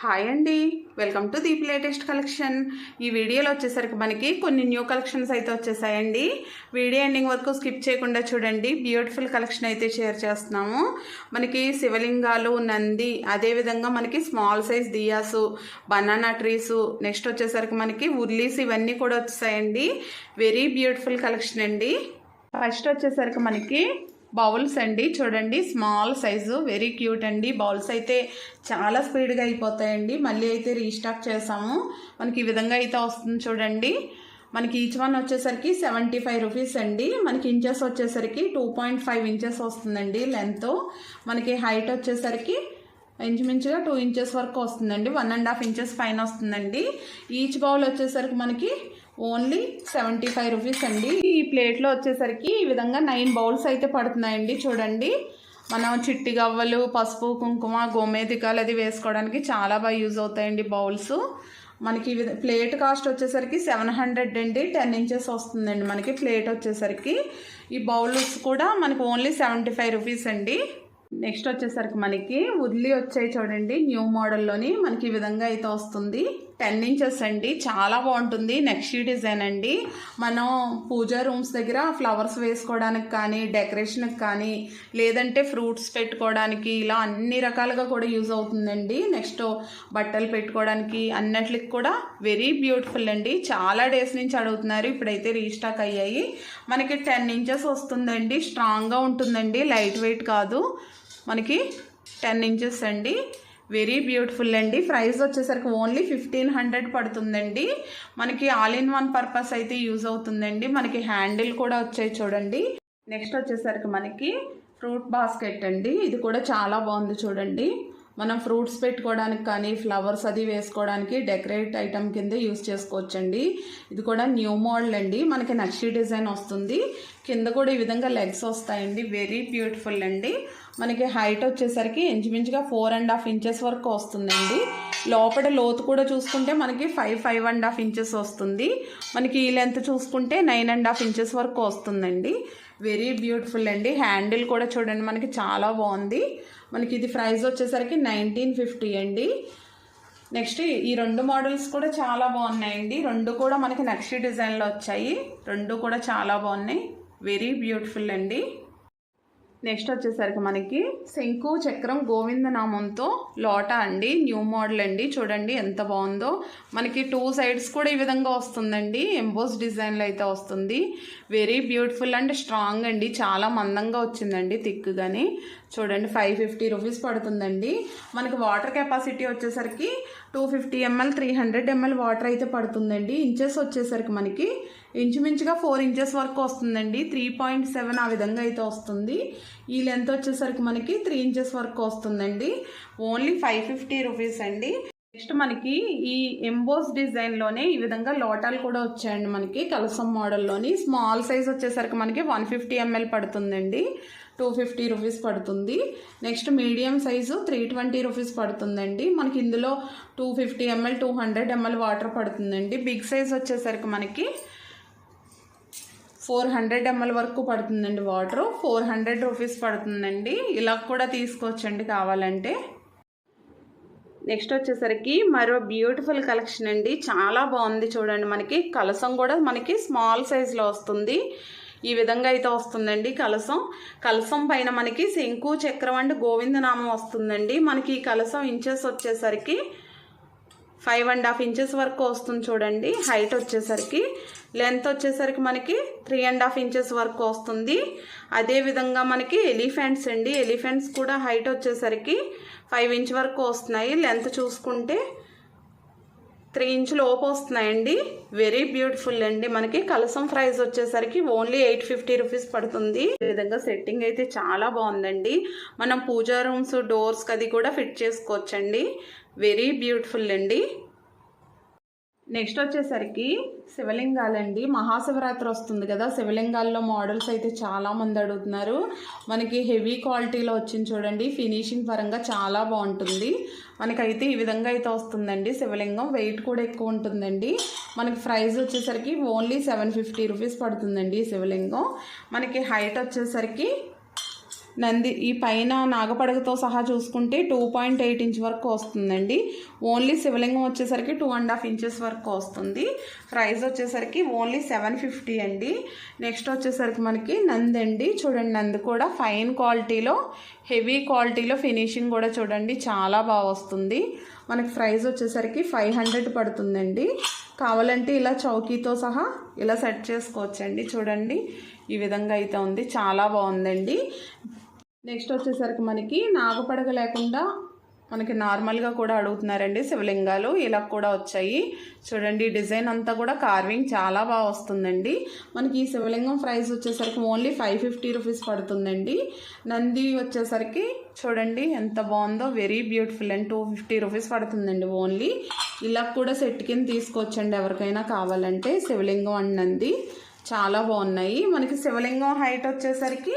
Hi అండి. Welcome to Deep latest collection. ఈ వీడియోలో వచ్చేసరికి మనకి కొన్ని న్యూ కలెక్షన్స్ అయితే వచ్చేసాయండి. వీడియో ఎండింగ్ వరకు స్కిప్ చేయకుండా చూడండి. బ్యూటిఫుల్ కలెక్షన్ అయితే షేర్ చేస్తున్నాము. మనకి శివలింగాలు నంది అదేవిధంగా మనకి small size diyas banana trees next వచ్చేసరికి మనకి ఉర్లీస్ ఇవన్నీ కూడా వచ్చేసాయండి. వెరీ బ్యూటిఫుల్ కలెక్షన్ అండి. ఫస్ట్ వచ్చేసరికి మనకి బౌల్స్ అండి. చూడండి స్మాల్ సైజు వెరీ క్యూట్ అండి. బౌల్స్ అయితే చాలా స్పీడ్గా అయిపోతాయండి. మళ్ళీ అయితే రీస్టాక్ చేసాము. మనకి ఈ విధంగా అయితే వస్తుంది చూడండి. మనకి ఈచ్ వన్ వచ్చేసరికి సెవెంటీ ఫైవ్ రూపీస్ అండి. మనకి ఇంచెస్ వచ్చేసరికి టూ పాయింట్ ఫైవ్ ఇంచెస్ వస్తుందండి లెంత్. మనకి హైట్ వచ్చేసరికి ఇంచుమించుగా టూ ఇంచెస్ వరకు వస్తుందండి. వన్ అండ్ హాఫ్ ఇంచెస్ పైన వస్తుందండి. ఈచ్ బౌల్ వచ్చేసరికి మనకి ఓన్లీ సెవెంటీ ఫైవ్ రూపీస్ అండి. ఈ ప్లేట్లో వచ్చేసరికి ఈ విధంగా నైన్ బౌల్స్ అయితే పడుతున్నాయండి చూడండి. మనం చిట్టి గవ్వలు పసుపు కుంకుమ గోమేదికాలు అది వేసుకోవడానికి చాలా బాగా యూజ్ అవుతాయండి బౌల్స్. మనకి ఈ విధ- ప్లేట్ కాస్ట్ వచ్చేసరికి సెవెన్ హండ్రెడ్ అండి టెన్ ఇంచెస్ వస్తుందండి మనకి ప్లేట్ వచ్చేసరికి. ఈ బౌల్స్ కూడా మనకి ఓన్లీ సెవెంటీ ఫైవ్ రూపీస్ అండి. నెక్స్ట్ వచ్చేసరికి మనకి ఉర్లీ వచ్చాయి చూడండి న్యూ మోడల్లోని మనకి ఈ విధంగా అయితే వస్తుంది. టెన్ ఇంచెస్ అండి. చాలా బాగుంటుంది. నెక్స్ట్ డిజైన్ అండి. మనం పూజా రూమ్స్ దగ్గర ఫ్లవర్స్ వేసుకోవడానికి కానీ డెకరేషన్కి కానీ లేదంటే ఫ్రూట్స్ పెట్టుకోవడానికి ఇలా అన్ని రకాలుగా కూడా యూజ్ అవుతుందండి. నెక్స్ట్ బట్టలు పెట్టుకోవడానికి అన్నిటికి కూడా వెరీ బ్యూటిఫుల్ అండి. చాలా డేస్ నుంచి అడుగుతున్నారు. ఇప్పుడైతే రీస్టాక్ అయ్యాయి. మనకి టెన్ ఇంచెస్ వస్తుందండి. స్ట్రాంగ్గా ఉంటుందండి. లైట్ వెయిట్ కాదు. మనకి టెన్ ఇంచెస్ అండి. వెరీ బ్యూటిఫుల్ అండి. ప్రైస్ వచ్చేసరికి ఓన్లీ ఫిఫ్టీన్ హండ్రెడ్ పడుతుందండి. మనకి ఆల్ ఇన్ వన్ పర్పస్ అయితే యూజ్ అవుతుందండి. మనకి హ్యాండిల్ కూడా వచ్చాయి చూడండి. నెక్స్ట్ వచ్చేసరికి మనకి ఫ్రూట్ బాస్కెట్ అండి. ఇది కూడా చాలా బాగుంది చూడండి. మనం ఫ్రూట్స్ పెట్టుకోవడానికి కానీ ఫ్లవర్స్ అది వేసుకోవడానికి డెకరేట్ ఐటమ్ కింద యూస్ చేసుకోవచ్చండి. ఇది కూడా న్యూ మోడల్ అండి. మనకి నక్షి డిజైన్ వస్తుంది. కింద కూడా ఈ విధంగా లెగ్స్ వస్తాయండి. వెరీ బ్యూటిఫుల్ అండి. మనకి హైట్ వచ్చేసరికి ఇంచుమించుగా ఫోర్ అండ్ హాఫ్ ఇంచెస్ వరకు వస్తుందండి. లోపల లోతు కూడా చూసుకుంటే మనకి five five and half inches వస్తుంది. మనకి ఈ లెంత్ చూసుకుంటే నైన్ అండ్ హాఫ్ ఇంచెస్ వరకు వస్తుందండి. వెరీ బ్యూటిఫుల్ అండి. హ్యాండిల్ కూడా చూడండి మనకి చాలా బాగుంది. మనకి ఇది ప్రైస్ వచ్చేసరికి నైన్టీన్ ఫిఫ్టీ అండి. నెక్స్ట్ ఈ రెండు మోడల్స్ కూడా చాలా బాగున్నాయండి. రెండు కూడా మనకి నక్షి డిజైన్లో వచ్చాయి. రెండు కూడా చాలా బాగున్నాయి. వెరీ బ్యూటిఫుల్ అండి. నెక్స్ట్ వచ్చేసరికి మనకి శంకు చక్రం గోవింద నామంతో లోటా అండి న్యూ మోడల్ అండి. చూడండి ఎంత బాగుందో. మనకి టూ సైడ్స్ కూడా ఈ విధంగా వస్తుందండి. ఎంబోస్ డిజైన్లో అయితే వస్తుంది. వెరీ బ్యూటిఫుల్ అండ్ స్ట్రాంగ్ అండి. చాలా మందంగా వచ్చిందండి థిక్గాని. చూడండి ఫైవ్ ఫిఫ్టీ రూపీస్ పడుతుందండి. మనకి వాటర్ కెపాసిటీ వచ్చేసరికి two fifty ML three hundred ML water అయితే పడుతుందండి. ఇంచెస్ వచ్చేసరికి మనకి ఇంచుమించుగా ఫోర్ ఇంచెస్ వరకు వస్తుందండి. త్రీ పాయింట్ సెవెన్ ఆ విధంగా అయితే వస్తుంది. ఈ లెంత్ వచ్చేసరికి మనకి త్రీ ఇంచెస్ వరకు వస్తుందండి. ఓన్లీ ఫైవ్ ఫిఫ్టీ రూపీస్ అండి. నెక్స్ట్ మనకి ఈ ఎంబోస్ డిజైన్లోనే ఈ విధంగా లోటాలు కూడా వచ్చాయండి మనకి కలసం మోడల్లోని స్మాల్ సైజ్ వచ్చేసరికి మనకి వన్ ఫిఫ్టీ ఎంఎల్ పడుతుందండి. టూ ఫిఫ్టీ రూపీస్ పడుతుంది. Next medium size three twenty rupees పడుతుందండి. మనకి ఇందులో two fifty ML two hundred ML water పడుతుందండి. బిగ్ సైజ్ వచ్చేసరికి మనకి ఫోర్ హండ్రెడ్ ఎంఎల్ వరకు పడుతుందండి వాటర్. ఫోర్ హండ్రెడ్ రూపీస్ పడుతుందండి. ఇలా కూడా తీసుకోవచ్చండి కావాలంటే. నెక్స్ట్ వచ్చేసరికి మరో బ్యూటిఫుల్ కలెక్షన్ అండి. చాలా బాగుంది చూడండి మనకి. కలసం కూడా మనకి స్మాల్ సైజులో వస్తుంది. ఈ విధంగా అయితే వస్తుందండి కలసం. కలసం పైన మనకి శంకు చక్రం అండ్ గోవిందనామం వస్తుందండి. మనకి ఈ కలసం ఇంచెస్ వచ్చేసరికి ఫైవ్ అండ్ హాఫ్ ఇంచెస్ వరకు వస్తుంది చూడండి. హైట్ వచ్చేసరికి లెంత్ వచ్చేసరికి మనకి త్రీ అండ్ హాఫ్ ఇంచెస్ వరకు వస్తుంది. అదేవిధంగా మనకి ఎలిఫెంట్స్ అండి. ఎలిఫెంట్స్ కూడా హైట్ వచ్చేసరికి ఫైవ్ ఇంచ్ వరకు వస్తున్నాయి. లెంత్ చూసుకుంటే త్రీ ఇంచులు లోపు వస్తున్నాయండి. వెరీ బ్యూటిఫుల్ అండి. మనకి కలసం ప్రైస్ వచ్చేసరికి ఓన్లీ ఎయిట్ ఫిఫ్టీ రూపీస్ పడుతుంది. ఈ విధంగా సెట్టింగ్ అయితే చాలా బాగుందండి. మనం పూజా రూమ్స్ డోర్స్కి అది కూడా ఫిట్ చేసుకోవచ్చండి. వెరీ బ్యూటిఫుల్ అండి. నెక్స్ట్ వచ్చేసరికి శివలింగాలండి. మహాశివరాత్రి వస్తుంది కదా శివలింగాల్లో మోడల్స్ అయితే చాలా మంది అడుగుతున్నారు. మనకి హెవీ క్వాలిటీలో వచ్చింది చూడండి ఫినిషింగ్ పరంగా చాలా బాగుంటుంది. మనకైతే ఈ విధంగా అయితే వస్తుందండి శివలింగం వెయిట్ కూడా ఎక్కువ ఉంటుందండి. మనకి ప్రైస్ వచ్చేసరికి ఓన్లీ సెవెన్ ఫిఫ్టీ రూపీస్ పడుతుందండి శివలింగం. మనకి హైట్ వచ్చేసరికి నంది ఈ పైన నాగపడగతో సహా చూసుకుంటే టూ పాయింట్ ఎయిట్ ఇంచ్ వరకు వస్తుందండి. ఓన్లీ శివలింగం వచ్చేసరికి టూ అండ్ హాఫ్ ఇంచెస్ వరకు వస్తుంది. ప్రైస్ వచ్చేసరికి ఓన్లీ సెవెన్ ఫిఫ్టీ అండి. నెక్స్ట్ వచ్చేసరికి మనకి నంది అండి. చూడండి నంది కూడా ఫైన్ క్వాలిటీలో హెవీ క్వాలిటీలో ఫినిషింగ్ కూడా చూడండి చాలా బాగా వస్తుంది. మనకి ప్రైస్ వచ్చేసరికి ఫైవ్ హండ్రెడ్ పడుతుందండి. కావాలంటే ఇలా చౌకీతో సహా ఇలా సెట్ చేసుకోవచ్చండి. చూడండి ఈ విధంగా అయితే ఉంది. చాలా బాగుందండి. నెక్స్ట్ వచ్చేసరికి మనకి నాగపడగ లేకుండా మనకి నార్మల్గా కూడా అడుగుతున్నారండి శివలింగాలు. ఇలా కూడా వచ్చాయి. చూడండి డిజైన్ అంతా కూడా కార్వింగ్ చాలా బాగా వస్తుందండి. మనకి ఈ శివలింగం ప్రైస్ వచ్చేసరికి ఓన్లీ ఫైవ్ ఫిఫ్టీ రూపీస్ పడుతుందండి. నంది వచ్చేసరికి చూడండి ఎంత బాగుందో very beautiful and two fifty rupees పడుతుందండి ఓన్లీ. ఇలా కూడా సెట్ కింద తీసుకోవచ్చండి ఎవరికైనా కావాలంటే. శివలింగం అండ్ నంది చాలా బాగున్నాయి. మనకి శివలింగం హైట్ వచ్చేసరికి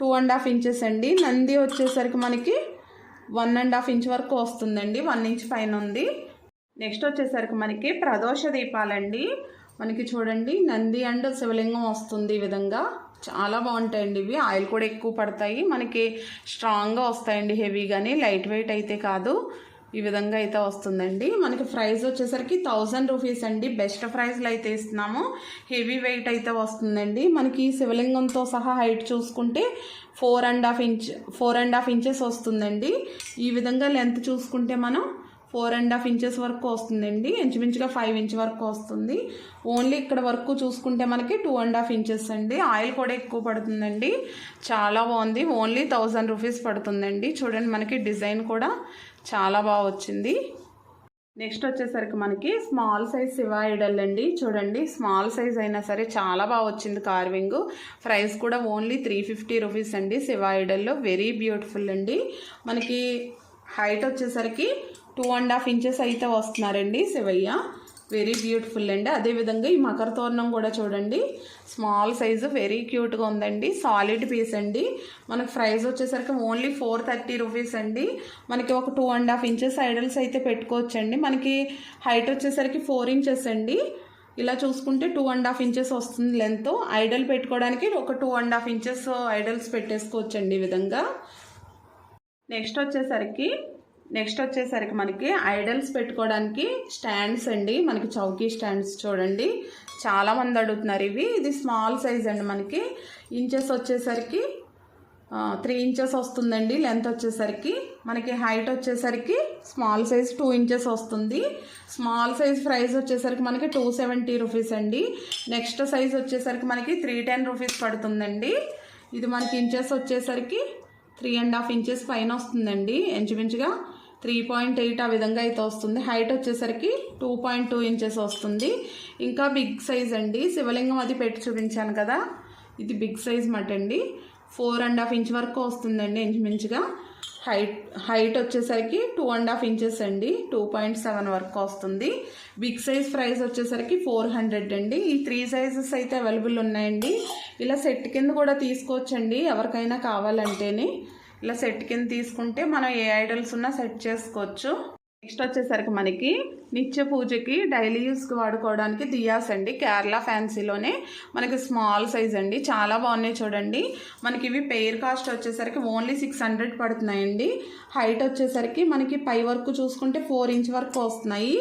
టూ అండ్ హాఫ్ ఇంచెస్ అండి. నంది వచ్చేసరికి మనకి వన్ అండ్ హాఫ్ ఇంచ్ వరకు వస్తుందండి. వన్ ఇంచ్ పైన ఉంది. నెక్స్ట్ వచ్చేసరికి మనకి ప్రదోష దీపాలండి. మనకి చూడండి నంది అండ్ శివలింగం వస్తుంది ఈ విధంగా. చాలా బాగుంటాయండి ఇవి. ఆయిల్ కూడా ఎక్కువ పడతాయి. మనకి స్ట్రాంగ్గా వస్తాయండి హెవీగాని. లైట్ వెయిట్ అయితే కాదు. ఈ విధంగా అయితే వస్తుందండి. మనకి ప్రైస్ వచ్చేసరికి థౌజండ్ రూపీస్ అండి. బెస్ట్ ప్రైస్లో అయితే ఇస్తున్నాము. హెవీ వెయిట్ అయితే వస్తుందండి. మనకి శివలింగంతో సహా హైట్ చూసుకుంటే four and half inch four and half inches వస్తుందండి. ఈ విధంగా లెంత్ చూసుకుంటే మనం ఫోర్ అండ్ హాఫ్ ఇంచెస్ వరకు వస్తుందండి. ఇంచుమించుగా ఫైవ్ ఇంచ్ వరకు వస్తుంది. ఓన్లీ ఇక్కడ వరకు చూసుకుంటే మనకి టూ అండ్ హాఫ్ ఇంచెస్ అండి. ఆయిల్ కూడా ఎక్కువ పడుతుందండి. చాలా బాగుంది. ఓన్లీ థౌజండ్ రూపీస్ పడుతుందండి. చూడండి మనకి డిజైన్ కూడా చాలా బాగా వచ్చింది. నెక్స్ట్ వచ్చేసరికి మనకి స్మాల్ సైజ్ శివ అండి. చూడండి స్మాల్ సైజ్ అయినా సరే చాలా బాగా వచ్చింది కార్వింగ్ ప్రైస్ కూడా ఓన్లీ త్రీ ఫిఫ్టీ రూపీస్ అండి శివ వెరీ బ్యూటిఫుల్ అండి. మనకి హైట్ వచ్చేసరికి టూ అండ్ హాఫ్ ఇంచెస్ అయితే వస్తున్నారండి శివయ్య వెరీ బ్యూటిఫుల్ అండి. అదేవిధంగా ఈ మకర తోరణం కూడా చూడండి. స్మాల్ సైజు వెరీ క్యూట్గా ఉందండి. సాలిడ్ పీస్ అండి. మనకు ప్రైస్ వచ్చేసరికి ఓన్లీ ఫోర్ థర్టీ రూపీస్ అండి. మనకి ఒక two and half inches idols అయితే పెట్టుకోవచ్చండి. మనకి హైట్ వచ్చేసరికి ఫోర్ ఇంచెస్ అండి. ఇలా చూసుకుంటే టూ అండ్ హాఫ్ ఇంచెస్ వస్తుంది లెంత్ ఐడల్ పెట్టుకోవడానికి ఒక two and half inches idols పెట్టేసుకోవచ్చండి ఈ విధంగా. నెక్స్ట్ వచ్చేసరికి నెక్స్ట్ వచ్చేసరికి మనకి ఐడల్స్ పెట్టుకోవడానికి స్టాండ్స్ అండి. మనకి చౌకీ స్టాండ్స్ చూడండి. చాలామంది అడుగుతున్నారు ఇవి. ఇది స్మాల్ సైజ్ అండి మనకి. ఇంచెస్ వచ్చేసరికి త్రీ ఇంచెస్ వస్తుందండి లెంత్ వచ్చేసరికి. మనకి హైట్ వచ్చేసరికి స్మాల్ సైజ్ టూ ఇంచెస్ వస్తుంది. స్మాల్ సైజ్ ప్రైస్ వచ్చేసరికి మనకి టూ సెవెంటీ రూపీస్ అండి. నెక్స్ట్ సైజ్ వచ్చేసరికి మనకి త్రీ టెన్ రూపీస్ పడుతుందండి. ఇది మనకి ఇంచెస్ వచ్చేసరికి త్రీ అండ్ హాఫ్ ఇంచెస్ పైన వస్తుందండి ఇంచుమించుగా త్రీ పాయింట్ ఎయిట్ ఆ విధంగా అయితే వస్తుంది. హైట్ వచ్చేసరికి టూ పాయింట్ టూ ఇంచెస్ వస్తుంది. ఇంకా బిగ్ సైజ్ అండి శివలింగం అది పెట్టి చూపించాను కదా. ఇది బిగ్ సైజ్ మటండి. అండి ఫోర్ అండ్ హాఫ్ ఇంచ్ వరకు వస్తుందండి ఇంచుమించుగా. హైట్ హైట్ వచ్చేసరికి టూ అండ్ హాఫ్ ఇంచెస్ అండి. టూ పాయింట్ సెవెన్ వరకు వస్తుంది. బిగ్ సైజ్ ప్రైస్ వచ్చేసరికి ఫోర్ హండ్రెడ్ అండి. ఈ త్రీ సైజెస్ అయితే అవైలబుల్ ఉన్నాయండి. ఇలా సెట్ కింద కూడా తీసుకోవచ్చండి. ఎవరికైనా కావాలంటేనే. ఇలా సెట్ కింద తీసుకుంటే మనం ఏ ఐడల్స్ ఉన్నా సెట్ చేసుకోవచ్చు. నెక్స్ట్ వచ్చేసరికి మనకి నిత్య పూజకి డైలీ యూస్కి వాడుకోవడానికి దియాస్ అండి. కేరళ ఫ్యాన్సీలోనే మనకి స్మాల్ సైజ్ అండి. చాలా బాగున్నాయి చూడండి. మనకి ఇవి పెయిర్ కాస్ట్ వచ్చేసరికి ఓన్లీ సిక్స్ హండ్రెడ్ పడుతున్నాయండి. హైట్ వచ్చేసరికి మనకి పై వరకు చూసుకుంటే ఫోర్ ఇంచ్ వరకు వస్తున్నాయి.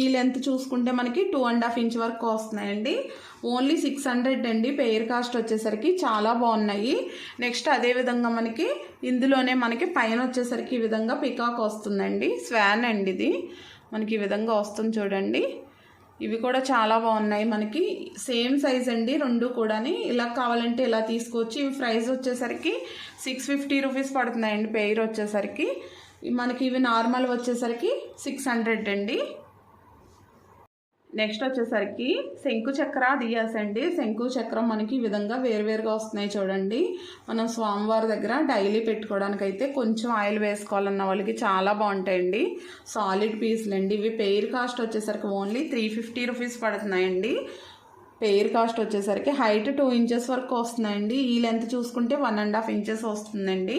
ఈ లెంత్ చూసుకుంటే మనకి టూ అండ్ హాఫ్ ఇంచ్ వరకు వస్తున్నాయండి. ఓన్లీ సిక్స్ హండ్రెడ్ అండి. పెయిర్ కాస్ట్ వచ్చేసరికి చాలా బాగున్నాయి. నెక్స్ట్ అదేవిధంగా మనకి ఇందులోనే మనకి పైన వచ్చేసరికి ఈ విధంగా పికాక్ వస్తుందండి. స్వాన్ అండి ఇది. మనకి ఈ విధంగా వస్తుంది చూడండి. ఇవి కూడా చాలా బాగున్నాయి మనకి. సేమ్ సైజ్ అండి రెండు కూడాని. ఇలా కావాలంటే ఇలా తీసుకోవచ్చు. ఇవి ప్రైస్ వచ్చేసరికి సిక్స్ ఫిఫ్టీ రూపీస్ పడుతున్నాయండి పెయిర్ వచ్చేసరికి. మనకి ఇవి నార్మల్ వచ్చేసరికి సిక్స్ హండ్రెడ్ అండి. నెక్స్ట్ వచ్చేసరికి శంకు చక్ర దియాస్ అండి శంకు చక్రం మనకి ఈ విధంగా వేరువేరుగా వస్తున్నాయి చూడండి. మనం స్వామివారి దగ్గర డైలీ పెట్టుకోవడానికి అయితే కొంచెం ఆయిల్ వేసుకోవాలన్న వాళ్ళకి చాలా బాగుంటాయండి. సాలిడ్ పీస్లు అండి ఇవి పెయిర్ కాస్ట్ వచ్చేసరికి ఓన్లీ త్రీ ఫిఫ్టీ రూపీస్ పడుతున్నాయండి. పెయిర్ కాస్ట్ వచ్చేసరికి హైట్ టూ ఇంచెస్ వరకు వస్తున్నాయండి. ఈ లెంత్ చూసుకుంటే వన్ అండ్ హాఫ్ ఇంచెస్ వస్తుందండి.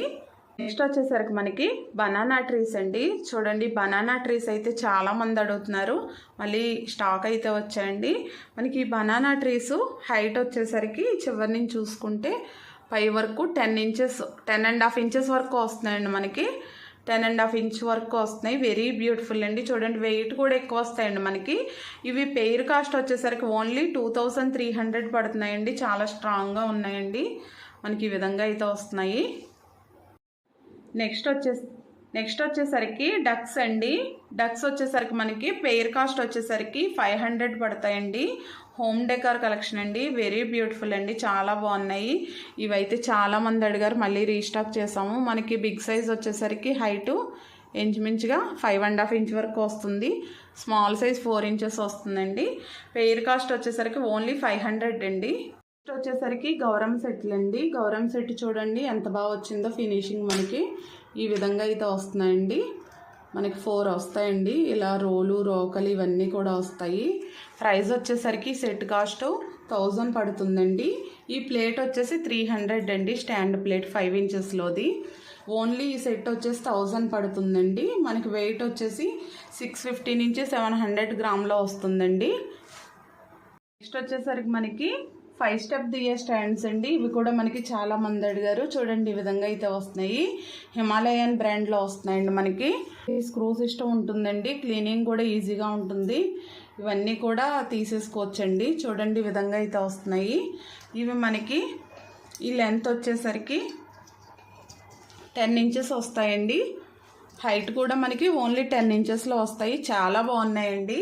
నెక్స్ట్ వచ్చేసరికి మనకి బనానా ట్రీస్ అండి. చూడండి బనానా ట్రీస్ అయితే చాలా మంది అడుగుతున్నారు. మళ్ళీ స్టాక్ అయితే వచ్చాయండి. మనకి ఈ బనానా ట్రీస్ హైట్ వచ్చేసరికి చివరి నుంచి చూసుకుంటే పై వరకు ten inches ten and half inches వరకు వస్తున్నాయండి మనకి. టెన్ అండ్ హాఫ్ ఇంచ్ వరకు వస్తున్నాయి. వెరీ బ్యూటిఫుల్ అండి. చూడండి వెయిట్ కూడా ఎక్కువ వస్తాయండి మనకి. ఇవి పెయిర్ కాస్ట్ వచ్చేసరికి only two thousand three hundred పడుతున్నాయండి. చాలా స్ట్రాంగ్గా ఉన్నాయండి. మనకి ఈ విధంగా అయితే వస్తున్నాయి. నెక్స్ట్ వచ్చేసి నెక్స్ట్ వచ్చేసరికి డక్స్ అండి. డక్స్ వచ్చేసరికి మనకి పెయిర్ కాస్ట్ వచ్చేసరికి ఫైవ్ హండ్రెడ్ పడతాయండి. హోమ్ డెకార్ కలెక్షన్ అండి. వెరీ బ్యూటిఫుల్ అండి. చాలా బాగున్నాయి. ఇవైతే చాలా మంది అడిగారు మళ్ళీ రీస్టాక్ చేసాము. మనకి బిగ్ సైజ్ వచ్చేసరికి హైటు ఇంచుమించుగా ఫైవ్ అండ్ హాఫ్ ఇంచ్ వరకు వస్తుంది. స్మాల్ సైజ్ ఫోర్ ఇంచెస్ వస్తుందండి. పెయిర్ కాస్ట్ వచ్చేసరికి ఓన్లీ ఫైవ్ హండ్రెడ్ అండి. నెక్స్ట్ వచ్చేసరికి గౌరమ్ సెట్లు అండి. గౌరం సెట్ చూడండి ఎంత బాగా వచ్చిందో ఫినిషింగ్ మనకి. ఈ విధంగా అయితే వస్తున్నాయండి. మనకి ఫోర్ వస్తాయండి. ఇలా రోలు రోకలు ఇవన్నీ కూడా వస్తాయి. ప్రైస్ వచ్చేసరికి సెట్ కాస్ట్ థౌజండ్ పడుతుందండి. ఈ ప్లేట్ వచ్చేసి త్రీ హండ్రెడ్ అండి స్టాండ్ ప్లేట్ ఫైవ్ ఇంచెస్లోది ఓన్లీ ఈ సెట్ వచ్చేసి థౌజండ్ పడుతుందండి. మనకి వెయిట్ వచ్చేసి సిక్స్ ఫిఫ్టీ నుంచి సెవెన్ హండ్రెడ్ గ్రామ్లో వస్తుందండి. నెక్స్ట్ వచ్చేసరికి మనకి ఫైవ్ స్టెప్ దియే స్టాండ్స్ అండి. ఇవి కూడా మనకి చాలా మంది అడిగారు. చూడండి ఈ విధంగా అయితే వస్తున్నాయి. హిమాలయన్ బ్రాండ్లో వస్తున్నాయండి మనకి. ఈ స్క్రూ సిస్టమ్ ఉంటుందండి. క్లీనింగ్ కూడా ఈజీగా ఉంటుంది. ఇవన్నీ కూడా తీసేసుకోవచ్చండి. చూడండి ఈ విధంగా అయితే వస్తున్నాయి. ఇవి మనకి ఈ లెంత్ వచ్చేసరికి టెన్ ఇంచెస్ వస్తాయండి. హైట్ కూడా మనకి ఓన్లీ టెన్ ఇంచెస్లో వస్తాయి. చాలా బాగున్నాయండి.